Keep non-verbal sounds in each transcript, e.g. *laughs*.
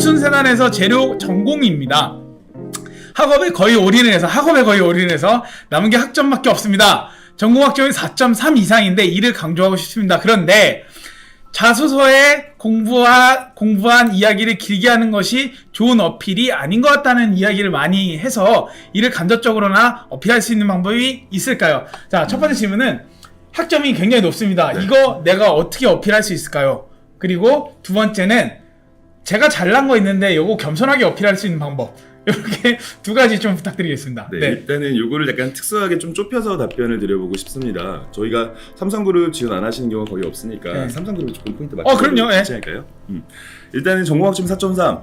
옥순세단에서 재료 전공입니다. 학업에 거의 올인해서 학업에 거의 올인해서 남은 게 학점밖에 없습니다. 전공 학점이 4.3 이상인데 이를 강조하고 싶습니다. 그런데 자소서에 공부하, 공부한 이야기를 길게 하는 것이 좋은 어필이 아닌 것 같다는 이야기를 많이 해서 이를 간접적으로나 어필할 수 있는 방법이 있을까요? 자, 첫 번째 질문은 학점이 굉장히 높습니다. 이거 내가 어떻게 어필할 수 있을까요? 그리고 두 번째는 제가 잘난 거 있는데 요거 겸손하게 어필할 수 있는 방법. *laughs* 이렇게 두 가지 좀 부탁드리겠습니다. 네, 네. 일단은 요거를 약간 특수하게 좀 좁혀서 답변을 드려보고 싶습니다. 저희가 삼성그룹 지원 안 하시는 경우가 거의 없으니까 네. 삼성그룹 조금 포인트 어, 그럼요. 예. 않을까요? 음. 일단은 전공학점 4.3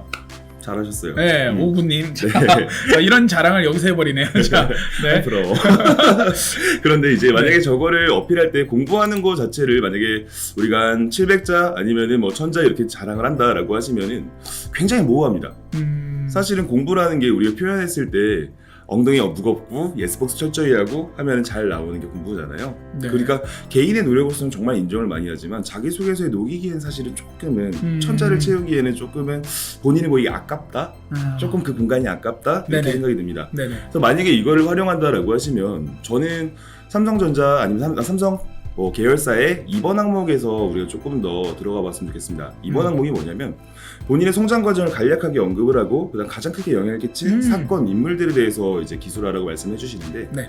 잘하셨어요. 네, 음. 오구님. 자, 자, 이런 자랑을 여기서 해버리네요. 자, 네. 부러워. *laughs* 그런데 이제 만약에 저거를 어필할 때 공부하는 거 자체를 만약에 우리가 한 700자 아니면은 뭐 1000자 이렇게 자랑을 한다라고 하시면은 굉장히 모호합니다. 음, 사실은 공부라는 게 우리가 표현했을 때 엉덩이 무겁고 예스복스 철저히 하고 하면 잘 나오는 게 공부잖아요. 네. 그러니까 개인의 노력으로서는 정말 인정을 많이 하지만 자기소개서에 녹이기에는 사실은 조금은 음. 천자를 채우기에는 조금은 본인이 보기 아깝다? 아, 조금 그 공간이 아깝다? 이렇게 네네. 생각이 듭니다. 네네. 그래서 만약에 이거를 활용한다라고 하시면 저는 삼성전자 아니면 삼, 아, 삼성 뭐 계열사의 이번 항목에서 우리가 조금 더 들어가 봤으면 좋겠습니다. 이번 음. 항목이 뭐냐면 본인의 성장 과정을 간략하게 언급을 하고 그다음 가장 크게 영향을 끼친 음. 사건 인물들에 대해서 이제 기술하라고 말씀해 주시는데 네.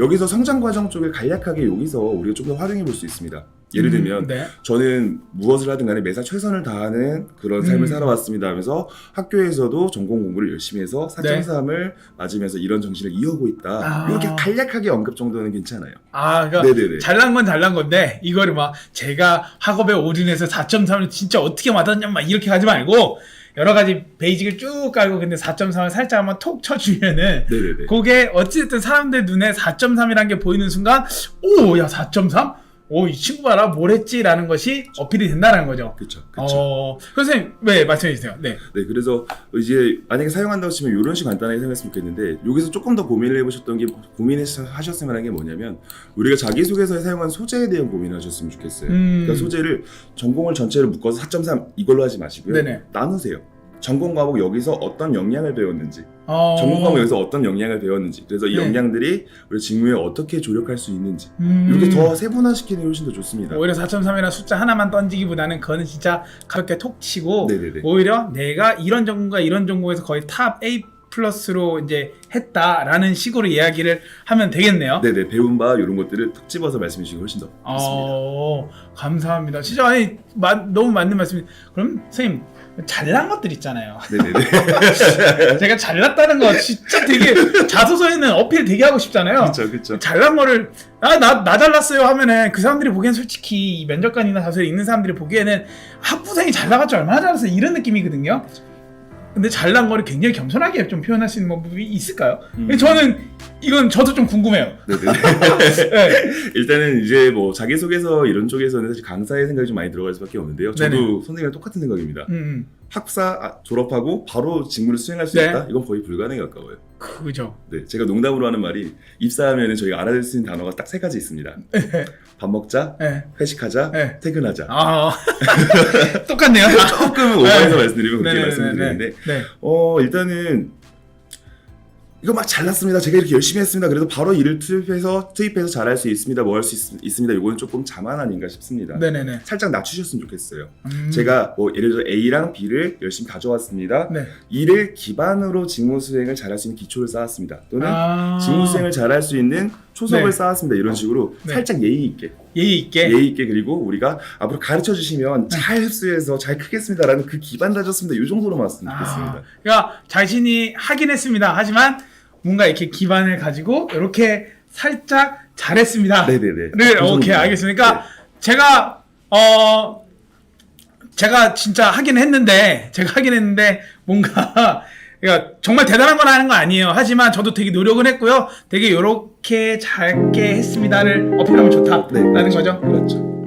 여기서 성장 과정 쪽을 간략하게 여기서 우리가 좀 더 활용해 볼 수 있습니다. 예를 들면 음, 네. 저는 무엇을 하든 간에 매사 최선을 다하는 그런 삶을 음. 살아왔습니다 하면서 학교에서도 전공 공부를 열심히 해서 4.3을 맞으면서 이런 정신을 이어오고 있다. 네. 아. 이렇게 간략하게 언급 정도는 괜찮아요. 아, 그러니까 네네네. 잘난 건 잘난 건데 이거를 막 제가 학업에 올인해서 4.3을 진짜 어떻게 맞았냐 막 이렇게 하지 말고 여러 가지 베이직을 쭉 깔고 근데 4.3을 살짝 한번 톡 쳐주면은 네네네. 그게 어찌됐든 사람들 눈에 4.3이라는 게 보이는 순간 오 야 4.3? 오 이 친구 봐라 뭘 했지 라는 것이 어필이 된다는 거죠. 그쵸, 그쵸. 어, 선생님, 네, 말씀해 주세요. 네. 네, 그래서 이제 만약에 사용한다고 치면 이런 식으로 간단하게 생각했으면 좋겠는데 여기서 조금 더 고민을 해보셨던 게 고민하셨으면 하는 게 뭐냐면 우리가 자기소개서에 사용한 소재에 대한 고민을 하셨으면 좋겠어요. 음. 그러니까 소재를 전공을 전체를 묶어서 4.3 이걸로 하지 마시고요. 네네. 나누세요. 전공 과목 여기서 어떤 역량을 배웠는지, 어, 전공 과목 여기서 어떤 역량을 배웠는지, 그래서 이 네. 역량들이 우리 직무에 어떻게 조력할 수 있는지 음. 이렇게 더 세분화시키는 게 훨씬 더 좋습니다. 오히려 4.3이나 숫자 하나만 던지기보다는 그거는 진짜 가볍게 톡 치고 네네네. 오히려 내가 이런 전공과 이런 전공에서 거의 탑 A 플러스로 이제 했다라는 식으로 이야기를 하면 되겠네요. 네네 배운 바 이런 것들을 툭 집어서 말씀해 주시기 훨씬 더 좋습니다. 어, 감사합니다. 진짜 아니 마, 너무 맞는 말씀. 그럼 선생님 잘난 것들 있잖아요. 네네네. *laughs* 제가 잘났다는 거 진짜 되게 자소서에는 어필 되게 하고 싶잖아요. 그렇죠, 그렇죠. 잘난 거를 아나 나 잘났어요 하면은 그 사람들이 보기엔 솔직히 이 면접관이나 자소에 있는 사람들이 보기에는 학부생이 잘 나갔지 얼마나 잘났어 이런 느낌이거든요. 근데 잘난 거를 굉장히 겸손하게 좀 표현할 수 있는 방법이 있을까요? 음. 저는 이건 저도 좀 궁금해요. 네네. *laughs* 네. 일단은 이제 뭐 자기소개서 이런 쪽에서는 사실 강사의 생각이 좀 많이 들어갈 수밖에 없는데요. 저도 네네. 선생님이랑 똑같은 생각입니다. 음, 음, 학사 아, 졸업하고 바로 직무를 수행할 수 네. 있다? 이건 거의 불가능에 가까워요. 그죠. 네, 제가 농담으로 하는 말이 입사하면 저희가 알아낼 수 있는 단어가 딱 세 가지 있습니다. 밥 먹자, 네. 회식하자, 네. 퇴근하자. 아 *laughs* 똑같네요. 조금 오버해서 네. 말씀드리면 그렇게 네네네네. 말씀드리는데 네. 어 일단은 이거 막 잘났습니다. 제가 이렇게 열심히 했습니다. 그래도 바로 일을 투입해서 투입해서 잘할 수 있습니다. 뭐 할 수 있습니다. 이거는 조금 자만 아닌가 싶습니다. 네네네. 살짝 낮추셨으면 좋겠어요. 음. 제가 뭐 예를 들어 A랑 B를 열심히 가져왔습니다. 네. 이를 기반으로 직무 수행을 잘할 수 있는 기초를 쌓았습니다. 또는 아. 직무 수행을 잘할 수 있는 초석을 네. 쌓았습니다. 이런 식으로 네. 살짝 예의 있게, 예의 있게. 예의 있게 그리고 우리가 앞으로 가르쳐 주시면 네. 잘 흡수해서 잘 크겠습니다라는 그 기반 다졌습니다. 이 정도로만 왔으면 좋겠습니다. 아, 그러니까 자신이 하긴 했습니다. 하지만 뭔가 이렇게 기반을 가지고 이렇게 살짝 잘했습니다. 네네네. 네, 그 오케이. 알겠습니다. 그러니까 제가 어 제가 진짜 하긴 했는데 제가 하긴 했는데 뭔가 그러니까 정말 대단한 건 하는 거 아니에요. 하지만 저도 되게 노력은 했고요. 되게 요렇게 잘게 했습니다를 어필하면 좋다라는 네, 그렇죠. 거죠. 그렇죠.